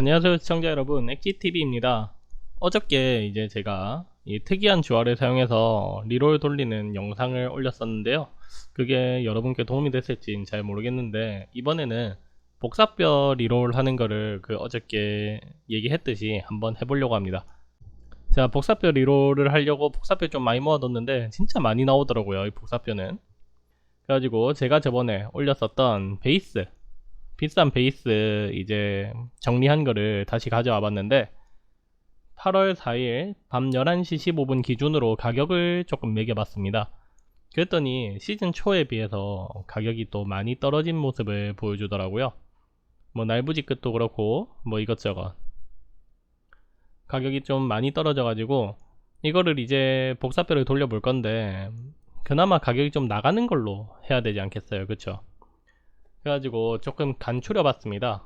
안녕하세요 시청자 여러분. 엑지TV입니다. 어저께 이제 제가 이 특이한 주화를 사용해서 리롤 돌리는 영상을 올렸었는데요. 그게 여러분께 도움이 됐을진 잘 모르겠는데 이번에는 복사뼈 리롤 하는 거를 그 어저께 얘기했듯이 한번 해보려고 합니다. 자 복사뼈 리롤을 하려고 복사뼈 좀 많이 모아뒀는데 진짜 많이 나오더라고요 이 복사뼈는. 그래가지고 제가 저번에 올렸었던 베이스 비싼 베이스 이제 정리한 거를 다시 가져와 봤는데 8월 4일 밤 11시 15분 기준으로 가격을 조금 매겨봤습니다. 그랬더니 시즌 초에 비해서 가격이 또 많이 떨어진 모습을 보여주더라고요. 뭐 날부지 끝도 그렇고 뭐 이것저것 가격이 좀 많이 떨어져가지고 이거를 이제 복사뼈를 돌려볼 건데 그나마 가격이 좀 나가는 걸로 해야 되지 않겠어요 그쵸 그래가지고 조금 간추려 봤습니다.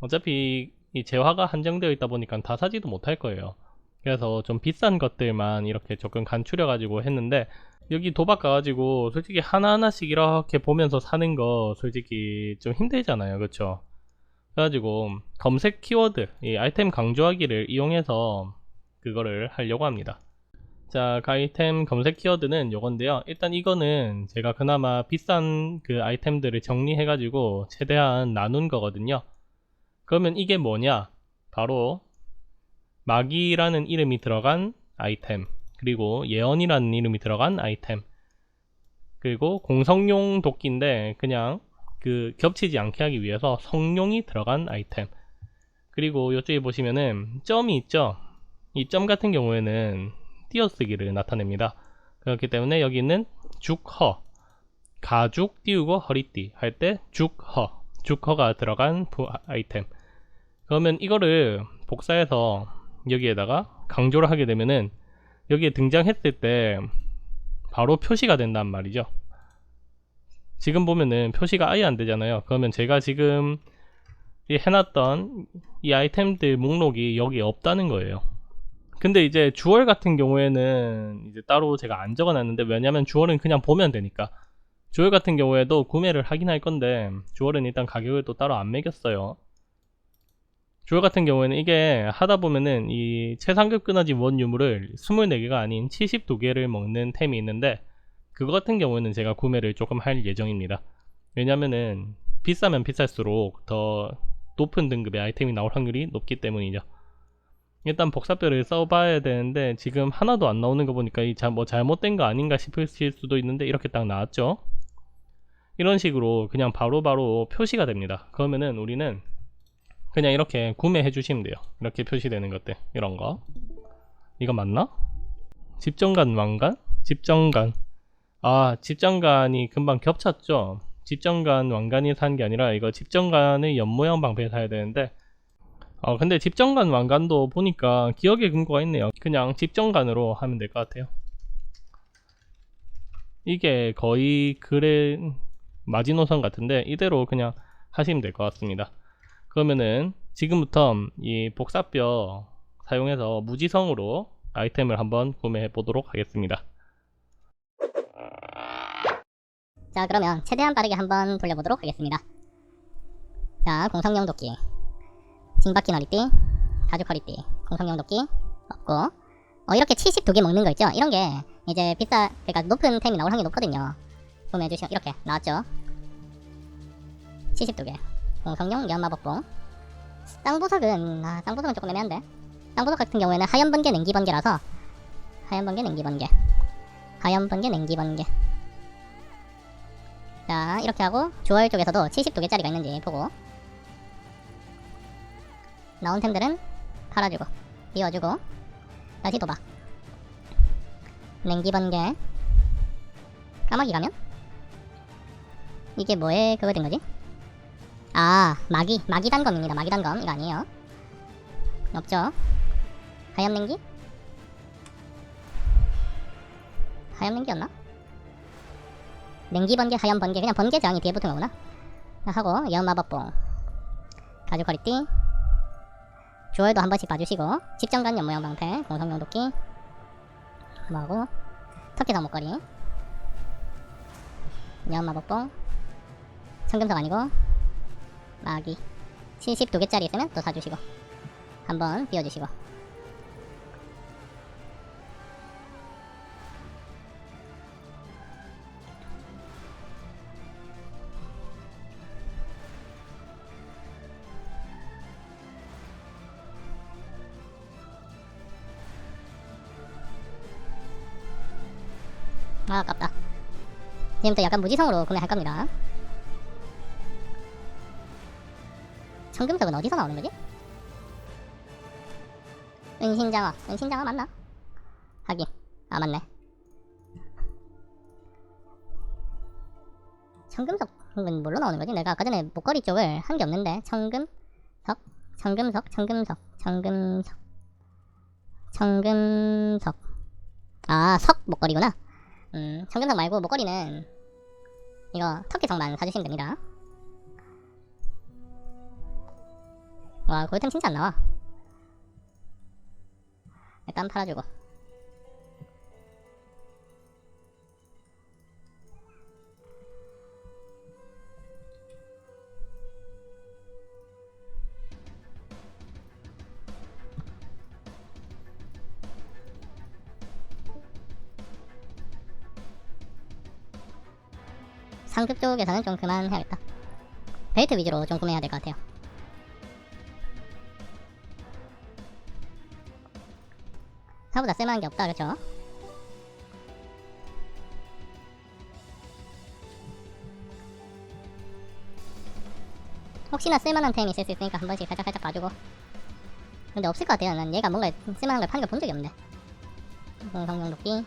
어차피 이 재화가 한정되어 있다 보니까 다 사지도 못할 거예요. 그래서 좀 비싼 것들만 이렇게 조금 간추려 가지고 했는데 여기 도박 가가지고 솔직히 하나하나씩 이렇게 보면서 사는 거 솔직히 좀 힘들잖아요. 그쵸? 그래가지고 검색 키워드 이 아이템 강조하기를 이용해서 그거를 하려고 합니다 자, 그 아이템 검색 키워드는 요건데요. 일단 이거는 제가 그나마 비싼 그 아이템들을 정리해가지고 최대한 나눈 거거든요. 그러면 이게 뭐냐? 바로 마기라는 이름이 들어간 아이템, 그리고 예언이라는 이름이 들어간 아이템, 그리고 공성용 도끼인데 그냥 그 겹치지 않게 하기 위해서 성용이 들어간 아이템. 그리고 이쪽에 보시면은 점이 있죠? 이 점 같은 경우에는 띄어쓰기를 나타냅니다. 그렇기 때문에 여기는 죽허 가죽 띄우고 허리띠 할 때 죽허 죽허가 들어간 아이템. 그러면 이거를 복사해서 여기에다가 강조를 하게 되면은 여기에 등장했을 때 바로 표시가 된단 말이죠. 지금 보면은 표시가 아예 안 되잖아요. 그러면 제가 지금 해놨던 이 아이템들 목록이 여기에 없다는 거예요 근데 이제 주얼 같은 경우에는 이제 따로 제가 안 적어놨는데 왜냐면 주얼은 그냥 보면 되니까. 주얼 같은 경우에도 구매를 하긴 할 건데 주얼은 일단 가격을 또 따로 안 매겼어요. 주얼 같은 경우에는 이게 하다 보면은 이 최상급 끊어진 원 유물을 24개가 아닌 72개를 먹는 템이 있는데 그거 같은 경우에는 제가 구매를 조금 할 예정입니다. 왜냐면은 비싸면 비쌀수록 더 높은 등급의 아이템이 나올 확률이 높기 때문이죠 일단 복사뼈를 써봐야 되는데 지금 하나도 안 나오는 거 보니까 이 뭐 잘못된 거 아닌가 싶으실 수도 있는데 이렇게 딱 나왔죠? 이런 식으로 그냥 바로바로 바로 표시가 됩니다. 그러면은 우리는 그냥 이렇게 구매해 주시면 돼요. 이렇게 표시되는 것들 이런 거. 이거 맞나? 집정관 왕관? 집정관. 아 집정관이 금방 겹쳤죠? 집정관 왕관이 산 게 아니라 이거 집정관의 옆모양 방패 사야 되는데 어, 근데 집정관 왕관도 보니까 기억에 근거가 있네요. 그냥 집정관으로 하면 될 것 같아요. 이게 거의 글의 마지노선 같은데 이대로 그냥 하시면 될 것 같습니다. 그러면은 지금부터 이 복사뼈 사용해서 무지성으로 아이템을 한번 구매해 보도록 하겠습니다. 자 그러면 최대한 빠르게 한번 돌려보도록 하겠습니다 자 공성용 도끼 징박긴 허리띠, 가죽 허리띠, 공성용 도끼 없고 어, 이렇게 72개 먹는 거 있죠? 이런 게 이제 비싸, 그러니까 높은 템이 나올 확률이 높거든요. 구매해 주시면 이렇게 나왔죠? 72개. 공성용 연마법봉. 쌍보석은 아, 쌍보석은 조금 애매한데. 쌍보석 같은 경우에는 하얀 번개, 냉기 번개라서 하얀 번개, 냉기 번개. 하얀 번개, 냉기 번개. 자, 이렇게 하고 주얼 쪽에서도 72개짜리가 있는지 보고 나온 템들은 팔아주고 비워주고 다시 도박. 냉기 번개. 까마귀 가면? 이게 뭐에 그거 된 거지? 아 마기 마기 단검입니다. 마기 단검. 이거 아니에요. 없죠? 하얀 냉기? 하얀 냉기였나? 냉기 번개 하얀 번개. 그냥 번개 저항이 뒤에 붙은 거구나. 하고 연마법봉. 가죽 허리띠 주얼도 한 번씩 봐주시고 집정관 연모형 방패 공성용 도끼 뭐하고 터키성 목걸이 연마법봉 청금석 아니고 마기 72개짜리 있으면 또 사주시고 한번 비워주시고 아 아깝다. 지금부터 약간 무지성으로 구매할 겁니다. 청금석은 어디서 나오는 거지? 은신장어. 은신장어 맞나? 하긴 아 맞네. 청금석은 뭘로 나오는 거지? 내가 아까 전에 목걸이 쪽을 한 게 없는데. 청금석? 청금석? 청금석? 청금석? 청금석. 아 석 목걸이구나 음. 청금석 말고 목걸이는 이거 터키석만 사주시면 됩니다. 와 골템 진짜 안 나와. 일단 팔아주고 상급 쪽에서는 좀 그만해야겠다. 벨트 위주로 좀 구매해야 될 것 같아요. 사보다 쓸만한 게 없다 그렇죠? 혹시나 쓸만한 템이 있을 수 있으니까 한 번씩 살짝 살짝 봐주고. 근데 없을 것 같아요. 난 얘가 뭔가 쓸만한 걸 파는 걸 본 적이 없네. 공성용 도끼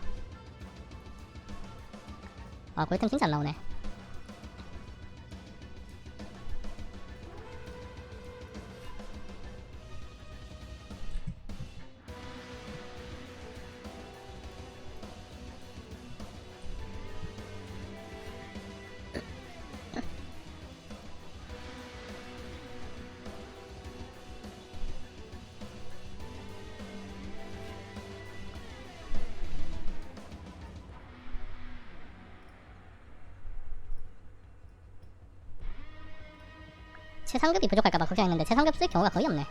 아 골템 진짜 안 나오네 최상급이 부족할까봐 걱정했는데 최상급 쓸 경우가 거의 없네.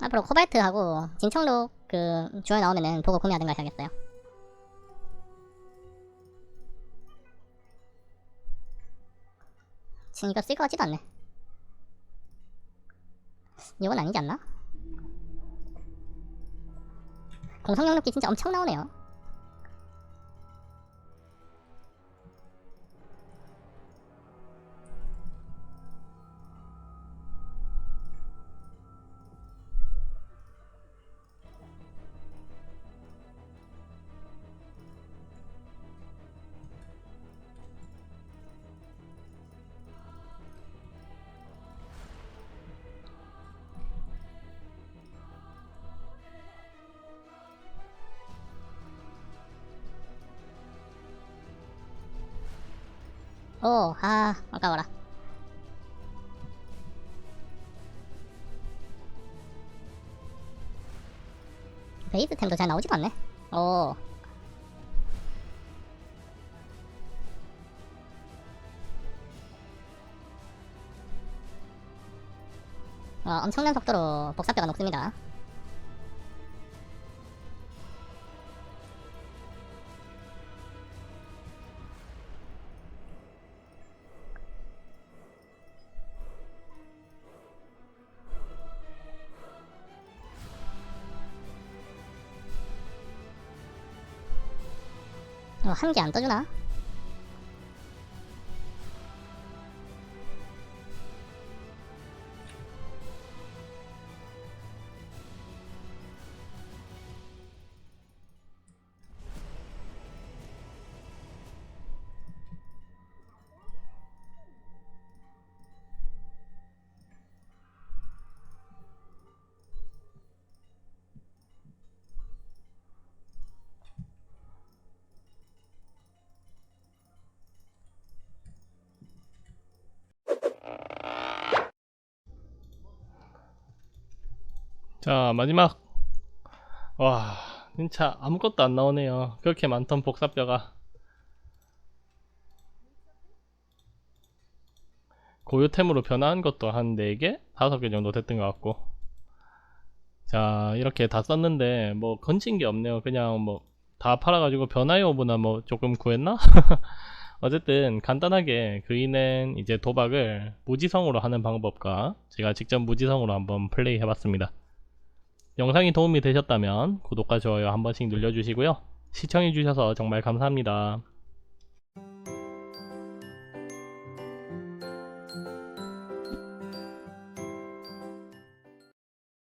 앞으로 코발트하고 진청록 그 주에 나오면은 보고 구매하든가 해야겠어요 지금 이거 쓸 것 같지도 않네. 이건 아니지 않나? 공성용 력기 진짜 엄청 나오네요. 오, 아, 아까워라. 베이스템도 잘 나오지도 않네. 오. 와, 엄청난 속도로 복사뼈가 녹습니다. 한 개 안 떠주나? 자 마지막. 와 진짜 아무것도 안 나오네요. 그렇게 많던 복사뼈가. 고유템으로 변화한 것도 한 4개? 5개 정도 됐던 것 같고. 자 이렇게 다 썼는데 뭐 건진 게 없네요. 그냥 뭐 다 팔아가지고 변화의 오브나 뭐 조금 구했나? 어쨌든 간단하게 그이는 이제 도박을 무지성으로 하는 방법과 제가 직접 무지성으로 한번 플레이 해봤습니다 영상이 도움이 되셨다면 구독과 좋아요 한 번씩 눌러주시고요. 시청해주셔서 정말 감사합니다